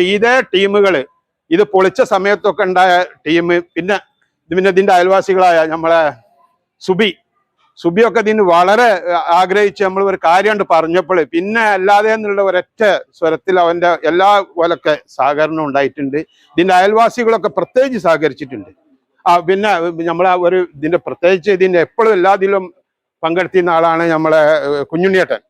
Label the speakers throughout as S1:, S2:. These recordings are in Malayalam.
S1: ഇതേ ടീമുകൾ ഇത് പൊളിച്ച സമയത്തൊക്കെ ഉണ്ടായ ടീം. പിന്നെ പിന്നെ ഇതിന്റെ അയൽവാസികളായ നമ്മളെ സുബി. സുബിയൊക്കെ ഇതിന് വളരെ ആഗ്രഹിച്ച് നമ്മൾ ഒരു കാര്യമുണ്ട് പറഞ്ഞപ്പോൾ പിന്നെ അല്ലാതെ എന്നുള്ള ഒരൊറ്റ സ്വരത്തിൽ അവന്റെ എല്ലാ പോലൊക്കെ സഹകരണം ഉണ്ടായിട്ടുണ്ട്. ഇതിന്റെ അയൽവാസികളൊക്കെ പ്രത്യേകിച്ച് സഹകരിച്ചിട്ടുണ്ട്. ആ പിന്നെ നമ്മളെ ഒരു ഇതിന്റെ പ്രത്യേകിച്ച് ഇതിന്റെ എപ്പോഴും എല്ലാത്തിലും പങ്കെടുത്തിരുന്ന ആളാണ് നമ്മളെ കുഞ്ഞുണ്ണിയേട്ടൻ.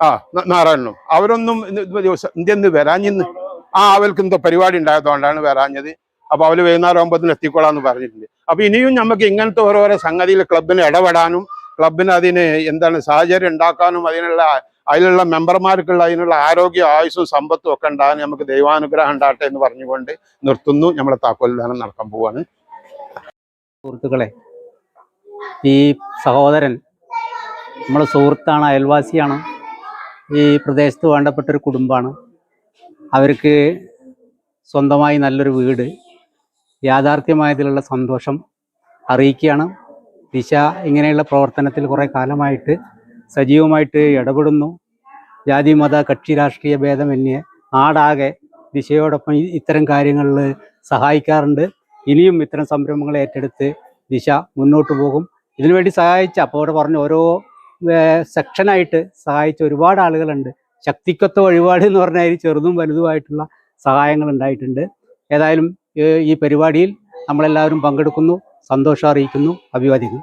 S1: ആ നാരായണനും. അവരൊന്നും ഇന്ത്യന്ന് വരാഞ്ഞിന്ന് ആ അവൽക്ക് എന്തോ പരിപാടി ഉണ്ടായതുകൊണ്ടാണ് വരാഞ്ഞത്. അപ്പൊ അവർ വൈകുന്നേരം ആകുമ്പോൾ എത്തിക്കോളാന്ന് പറഞ്ഞിട്ടുണ്ട്. അപ്പൊ ഇനിയും നമുക്ക് ഇങ്ങനത്തെ ഓരോരോ സംഗതിയിൽ ക്ലബിന് ഇടപെടാനും ക്ലബിന് അതിന് എന്താണ് സാഹചര്യം ഉണ്ടാക്കാനും അതിനുള്ള അതിലുള്ള മെമ്പർമാർക്കുള്ള അതിനുള്ള ആരോഗ്യ ആയുസ്സും സമ്പത്തും ഒക്കെ ഉണ്ടാകാൻ നമുക്ക് ദൈവാനുഗ്രഹം ഉണ്ടാകട്ടെ എന്ന് പറഞ്ഞുകൊണ്ട് നിർത്തുന്നു. നമ്മളെ താക്കോൽദാനം നടക്കാൻ പോവാണ്.
S2: സുഹൃത്തുക്കളെ ഈ സഹോദരൻ നമ്മളെ സുഹൃത്താണ് അയൽവാസിയാണ്. ഈ പ്രദേശത്ത് വേണ്ടപ്പെട്ടൊരു കുടുംബമാണ്. അവർക്ക് സ്വന്തമായി നല്ലൊരു വീട് യാഥാർത്ഥ്യമായതിലുള്ള സന്തോഷം അറിയിക്കുകയാണ്. ദിശ ഇങ്ങനെയുള്ള പ്രവർത്തനത്തിൽ കുറേ കാലമായിട്ട് സജീവമായിട്ട് ഇടപെടുന്നു. ജാതി മത കക്ഷി രാഷ്ട്രീയ ഭേദമന്യേ നാടാകെ ദിശയോടൊപ്പം ഇത്തരം കാര്യങ്ങളിൽ സഹായിക്കാറുണ്ട്. ഇനിയും ഇത്തരം സംരംഭങ്ങൾ ഏറ്റെടുത്ത് ദിശ മുന്നോട്ട് പോകും. ഇതിനുവേണ്ടി സഹായിച്ച അപ്പോൾ അവിടെ പറഞ്ഞ ഓരോ സെക്ഷനായിട്ട് സഹായിച്ച ഒരുപാട് ആളുകളുണ്ട്. ശക്തിക്കൊത്ത വഴിപാട് എന്ന് പറഞ്ഞാൽ ചെറുതും വലുതുമായിട്ടുള്ള സഹായങ്ങൾ ഉണ്ടായിട്ടുണ്ട്. ഏതായാലും ഈ പരിപാടിയിൽ നമ്മളെല്ലാവരും പങ്കെടുക്കുന്നു സന്തോഷം അറിയിക്കുന്നു അഭിവാദിക്കുന്നു.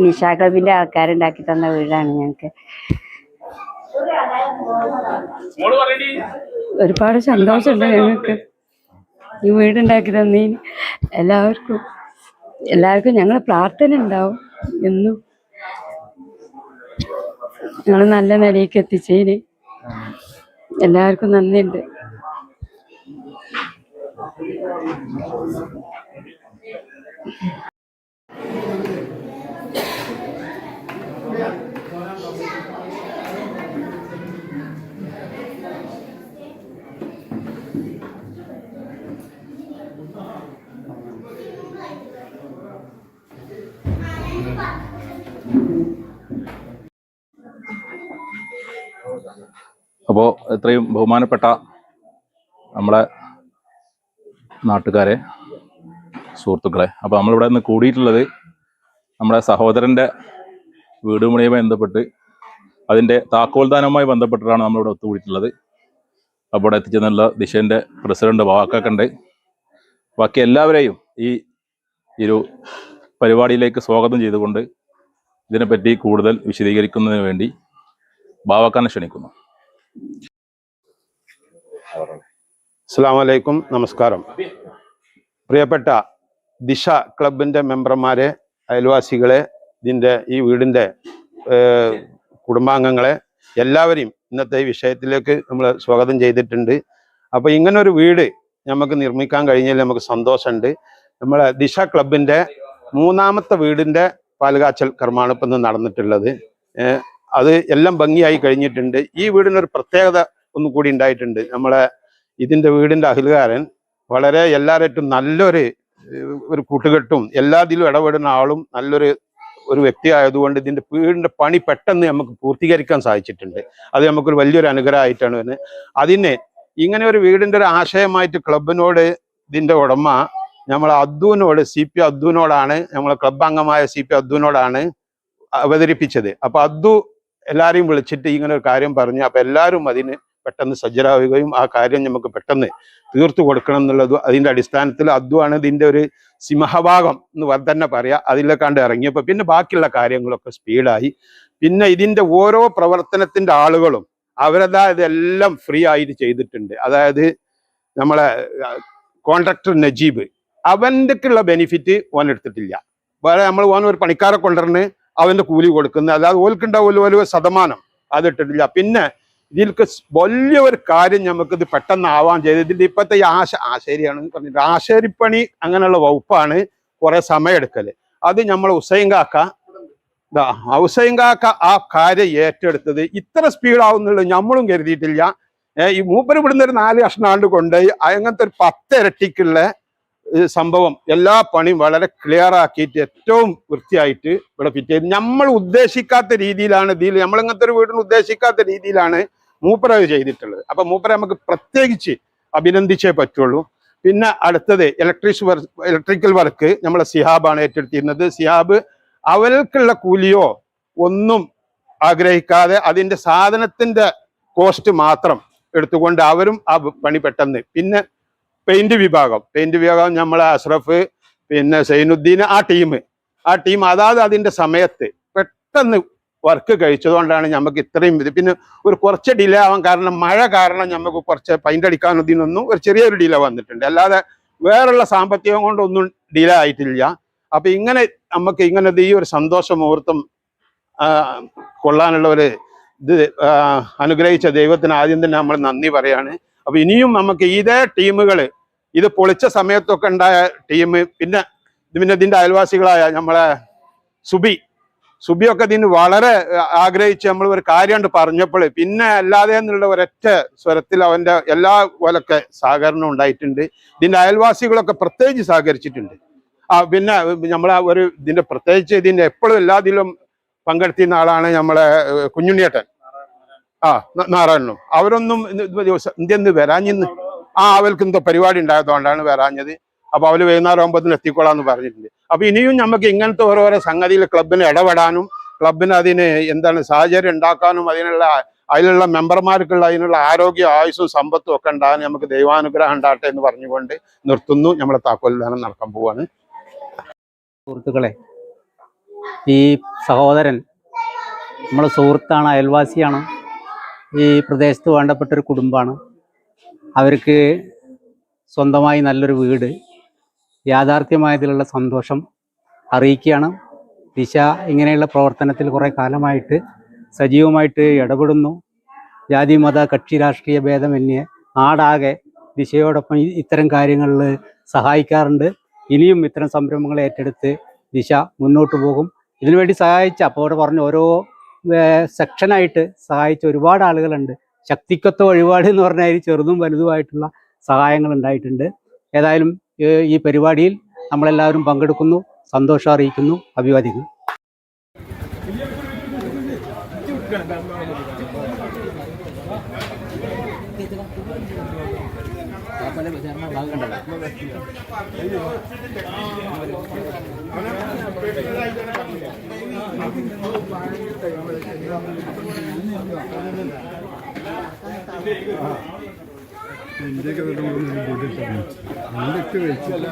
S3: നിശാ ക്ലബിന്റെ ആൾക്കാരുണ്ടാക്കി തന്ന വീടാണ് ഞങ്ങൾക്ക് ഒരുപാട് സന്തോഷമുണ്ട് ഞങ്ങൾക്ക്. ഈ വീടുണ്ടാക്കി തന്നതിന് എല്ലാവർക്കും എല്ലാവർക്കും ഞങ്ങൾ പ്രാർത്ഥന ഉണ്ടാവും എന്നും. ഞങ്ങൾ നല്ല നിലയ്ക്ക് എത്തിച്ചതിന് എല്ലാവർക്കും നന്ദിയുണ്ട്.
S4: അപ്പോൾ ഇത്രയും ബഹുമാനപ്പെട്ട നമ്മളെ നാട്ടുകാരെ സുഹൃത്തുക്കളെ അപ്പോൾ നമ്മളിവിടെ നിന്ന് കൂടിയിട്ടുള്ളത് നമ്മുടെ സഹോദരന്റെ വീട് പണിയുമായി ബന്ധപ്പെട്ട് അതിന്റെ താക്കോൽദാനവുമായി ബന്ധപ്പെട്ടിട്ടാണ് നമ്മളിവിടെ ഒത്തുകൂടിയിട്ടുള്ളത്. അപ്പോൾ ഇവിടെ എത്തിച്ചെന്നുള്ള ദിശേന്റെ പ്രസിഡന്റ് വാക്കൊക്കെ ബാക്കി എല്ലാവരെയും ഈ ഒരു പരിപാടിയിലേക്ക് സ്വാഗതം ചെയ്തുകൊണ്ട് ഇതിനെപ്പറ്റി കൂടുതൽ വിശദീകരിക്കുന്നതിന് വേണ്ടി ബാവാക്കാനെ ക്ഷണിക്കുന്നു.
S1: അസ്സാം വലൈക്കും നമസ്കാരം. പ്രിയപ്പെട്ട ദിശ ക്ലബിന്റെ മെമ്പർമാരെ അയൽവാസികളെ ഇതിന്റെ ഈ വീടിന്റെ കുടുംബാംഗങ്ങളെ എല്ലാവരെയും ഇന്നത്തെ ഈ വിഷയത്തിലേക്ക് നമ്മൾ സ്വാഗതം ചെയ്തിട്ടുണ്ട്. അപ്പോൾ ഇങ്ങനൊരു വീട് നമുക്ക് നിർമ്മിക്കാൻ കഴിഞ്ഞാൽ നമുക്ക് സന്തോഷമുണ്ട്. നമ്മളെ ദിശ ക്ലബിന്റെ മൂന്നാമത്തെ വീടിന്റെ പാലുകാച്ചൽ കർമ്മാണ് ഇപ്പം ഇന്ന് നടന്നിട്ടുള്ളത് അത് എല്ലാം ഭംഗിയായി കഴിഞ്ഞിട്ടുണ്ട്. ഈ വീടിനൊരു പ്രത്യേകത ഒന്നും കൂടി ഉണ്ടായിട്ടുണ്ട്. നമ്മളെ ഇതിന്റെ വീടിന്റെ അഹിൽകാരൻ വളരെ എല്ലാവരായിട്ടും നല്ലൊരു ഒരു കൂട്ടുകെട്ടും എല്ലാത്തിലും ഇടപെടുന്ന ആളും നല്ലൊരു ഒരു വ്യക്തി ആയതുകൊണ്ട് ഇതിന്റെ വീടിന്റെ പണി പെട്ടെന്ന് നമുക്ക് പൂർത്തീകരിക്കാൻ സാധിച്ചിട്ടുണ്ട്. അത് നമുക്കൊരു വലിയൊരു അനുഗ്രഹമായിട്ടാണ് വരുന്നത്. അതിനെ ഇങ്ങനെ ഒരു വീടിന്റെ ഒരു ആശയമായിട്ട് ക്ലബിനോട് ഇതിന്റെ ഉടമ നമ്മൾ അദ്ദുവിനോട് സി പി അദ്ദുവിനോടാണ് നമ്മളെ ക്ലബ് അംഗമായ സി പി അദ്ദുവിനോടാണ് അവതരിപ്പിച്ചത്. അപ്പൊ അദ്ദു എല്ലാവരെയും വിളിച്ചിട്ട് ഇങ്ങനെ ഒരു കാര്യം പറഞ്ഞു. അപ്പൊ എല്ലാവരും അതിന് പെട്ടെന്ന് സജ്ജരാവുകയും ആ കാര്യം നമുക്ക് പെട്ടെന്ന് തീർത്തു കൊടുക്കണം എന്നുള്ളത് അതിന്റെ അടിസ്ഥാനത്തിൽ അതുമാണ് ഇതിന്റെ ഒരു സിംഹഭാഗം എന്ന് തന്നെ പറയാം. അതിലെ കണ്ട് ഇറങ്ങിയപ്പോൾ പിന്നെ ബാക്കിയുള്ള കാര്യങ്ങളൊക്കെ സ്പീഡായി. പിന്നെ ഇതിന്റെ ഓരോ പ്രവർത്തനത്തിന്റെ ആളുകളും അവരതാ ഇതെല്ലാം ഫ്രീ ആയിട്ട് ചെയ്തിട്ടുണ്ട്. അതായത് നമ്മളെ കോൺട്രാക്ടർ നജീബ്. അവന്റെക്കുള്ള ബെനിഫിറ്റ് ഓൻ എടുത്തിട്ടില്ല. വേറെ നമ്മൾ ഓൻ ഒരു പണിക്കാരെ കൊണ്ടുവരുന്ന് അവന്റെ കൂലി കൊടുക്കുന്നത്. അല്ലാതെ ഓൽക്കുണ്ടാവുമല്ലോ ഒരു ശതമാനം അത് ഇട്ടിട്ടില്ല. പിന്നെ ഇതിൽക്ക് വലിയൊരു വലിയ കാര്യം നമുക്ക് ഇത് പെട്ടെന്ന് ആവാൻ ചെയ്ത് ഇതിന്റെ ഇപ്പോഴത്തെ ഈ ആശ ആശേരിയാണ് പറഞ്ഞിട്ട് ആശേരിപ്പണി അങ്ങനെയുള്ള വകുപ്പാണ് കുറേ സമയം എടുക്കൽ അത് നമ്മൾ ഉസൈൻ കാക്ക ഹുസൈൻ കാക്ക ആ കാര്യം ഏറ്റെടുത്തത് ഇത്ര സ്പീഡ് ആവുന്നുള്ളത് നമ്മളും കരുതിയിട്ടില്ല ഈ മൂപ്പര് ഇവിടുന്ന് ഒരു നാല് കഷ്ണാണ്ട് കൊണ്ട് അങ്ങനത്തെ ഒരു പത്ത് ഇരട്ടിക്കുള്ള ഏ, സംഭവം എല്ലാ പണിയും വളരെ ക്ലിയർ ആക്കിയിട്ട് ഏറ്റവും വൃത്തിയായിട്ട് ഇവിടെ ഫിറ്റ് ചെയ്ത് നമ്മൾ ഉദ്ദേശിക്കാത്ത രീതിയിലാണ് ഇതിൽ നമ്മൾ ഇങ്ങനത്തെ ഒരു വീടിന് ഉദ്ദേശിക്കാത്ത രീതിയിലാണ് മൂപ്പര ചെയ്തിട്ടുള്ളത്. അപ്പൊ മൂപ്പര നമുക്ക് പ്രത്യേകിച്ച് അഭിനന്ദിച്ചേ പറ്റുള്ളൂ. പിന്നെ അടുത്തത് ഇലക്ട്രിക് വർക്ക് ഇലക്ട്രിക്കൽ വർക്ക് നമ്മളെ സിഹാബാണ് ഏറ്റെടുത്തിരുന്നത്. സിഹാബ് അവൽക്കുള്ള കൂലിയോ ഒന്നും ആഗ്രഹിക്കാതെ അതിന്റെ സാധനത്തിന്റെ കോസ്റ്റ് മാത്രം എടുത്തുകൊണ്ട് അവരും ആ പണി പെട്ടെന്ന്. പിന്നെ പെയിന്റ് വിഭാഗം. പെയിന്റ് വിഭാഗം നമ്മളെ അഷ്റഫ് പിന്നെ സൈനുദ്ദീൻ ആ ടീം ആ ടീം അതാത് അതിന്റെ സമയത്ത് പെട്ടെന്ന് വർക്ക് കഴിച്ചതുകൊണ്ടാണ് നമുക്ക് ഇത്രയും ഇത്. പിന്നെ ഒരു കുറച്ച് ഡിലേ ആവാൻ കാരണം മഴ കാരണം നമുക്ക് കുറച്ച് പെയിന്റ് അടിക്കാൻ ഇതിനൊന്നും ഒരു ചെറിയൊരു ഡിലേ വന്നിട്ടുണ്ട്. അല്ലാതെ വേറുള്ള സാമ്പത്തികം കൊണ്ടൊന്നും ഡിലേ ആയിട്ടില്ല. അപ്പൊ ഇങ്ങനെ നമുക്ക് ഇങ്ങനെ ഈ ഒരു സന്തോഷ മുഹൂർത്തം കൊള്ളാനുള്ള ഒരു ഇത് അനുഗ്രഹിച്ച ദൈവത്തിന് ആദ്യം തന്നെ നമ്മൾ നന്ദി പറയാണ്. അപ്പൊ ഇനിയും നമുക്ക് ഇതേ ടീമുകൾ ഇത് പൊളിച്ച സമയത്തൊക്കെ ഉണ്ടായ ടീം പിന്നെ പിന്നെ ഇതിന്റെ അയൽവാസികളായ നമ്മളെ സുബി. സുബിയൊക്കെ ഇതിന് വളരെ ആഗ്രഹിച്ച് നമ്മൾ ഒരു കാര്യം പറഞ്ഞപ്പോൾ പിന്നെ അല്ലാതെ എന്നുള്ള ഒരൊറ്റ സ്വരത്തിൽ അവന്റെ എല്ലാ പോലൊക്കെ സഹകരണം ഉണ്ടായിട്ടുണ്ട്. ഇതിന്റെ അയൽവാസികളൊക്കെ പ്രത്യേകിച്ച് സഹകരിച്ചിട്ടുണ്ട്. ആ പിന്നെ നമ്മളെ ഒരു ഇതിന്റെ പ്രത്യേകിച്ച് ഇതിന്റെ എപ്പോഴും എല്ലാത്തിലും പങ്കെടുത്തിരുന്ന ആളാണ് നമ്മളെ കുഞ്ഞുണ്ണിയേട്ടൻ. ആ നാരായണനും. അവരൊന്നും ഇന്ത്യന്ന് വരാഞ്ഞിന്ന് ആ അവർക്ക് എന്തോ പരിപാടി ഉണ്ടായതുകൊണ്ടാണ് വരാഞ്ഞത്. അപ്പൊ അവർ വൈകുന്നേരം ആകുമ്പോൾ എത്തിക്കോളാന്ന് പറഞ്ഞിട്ടുണ്ട്. അപ്പൊ ഇനിയും നമുക്ക് ഇങ്ങനത്തെ ഓരോരോ സംഗതിയിൽ ക്ലബിന് ഇടപെടാനും ക്ലബിന് അതിന് എന്താണ് സാഹചര്യം ഉണ്ടാക്കാനും അതിനുള്ള അതിലുള്ള മെമ്പർമാർക്കുള്ള അതിനുള്ള ആരോഗ്യ ആയുസ്സും സമ്പത്തും ഒക്കെ ഉണ്ടാകാൻ നമുക്ക് ദൈവാനുഗ്രഹം ഉണ്ടാകട്ടെ എന്ന് പറഞ്ഞുകൊണ്ട് നിർത്തുന്നു. നമ്മളെ താക്കോൽദാനം നടക്കാൻ പോവാണ്.
S2: സുഹൃത്തുക്കളെ ഈ സഹോദരൻ നമ്മളെ സുഹൃത്താണ് അയൽവാസിയാണ്. ഈ പ്രദേശത്ത് വേണ്ടപ്പെട്ട ഒരു കുടുംബമാണ്. അവർക്ക് സ്വന്തമായി നല്ലൊരു വീട് യാഥാർത്ഥ്യമായതിലുള്ള സന്തോഷം അറിയിക്കുകയാണ്. ദിശ ഇങ്ങനെയുള്ള പ്രവർത്തനത്തിൽ കുറേ കാലമായിട്ട് സജീവമായിട്ട് ഇടപെടുന്നു. ജാതി മത കക്ഷി രാഷ്ട്രീയ ഭേദമന്യേ നാടാകെ ദിശയോടൊപ്പം ഇത്തരം കാര്യങ്ങളിൽ സഹായിക്കാറുണ്ട്. ഇനിയും ഇത്തരം സംരംഭങ്ങൾ ഏറ്റെടുത്ത് ദിശ മുന്നോട്ട് പോകും. ഇതിനുവേണ്ടി സഹായിച്ച അപ്പോൾ അവിടെ പറഞ്ഞ ഓരോ സെക്ഷനായിട്ട് സഹായിച്ച ഒരുപാട് ആളുകളുണ്ട്. ശക്തിക്കൊത്ത വഴിപാട് എന്ന് പറഞ്ഞാൽ ചെറുതും വലുതുമായിട്ടുള്ള സഹായങ്ങൾ ഉണ്ടായിട്ടുണ്ട്. ഏതായാലും ഈ പരിപാടിയിൽ നമ്മളെല്ലാവരും പങ്കെടുക്കുന്നു സന്തോഷം അറിയിക്കുന്നു അഭിവാദിക്കുന്നു.
S5: ഇന്ത്യയ്ക്ക് എന്തൊക്കെ വെച്ചില്ല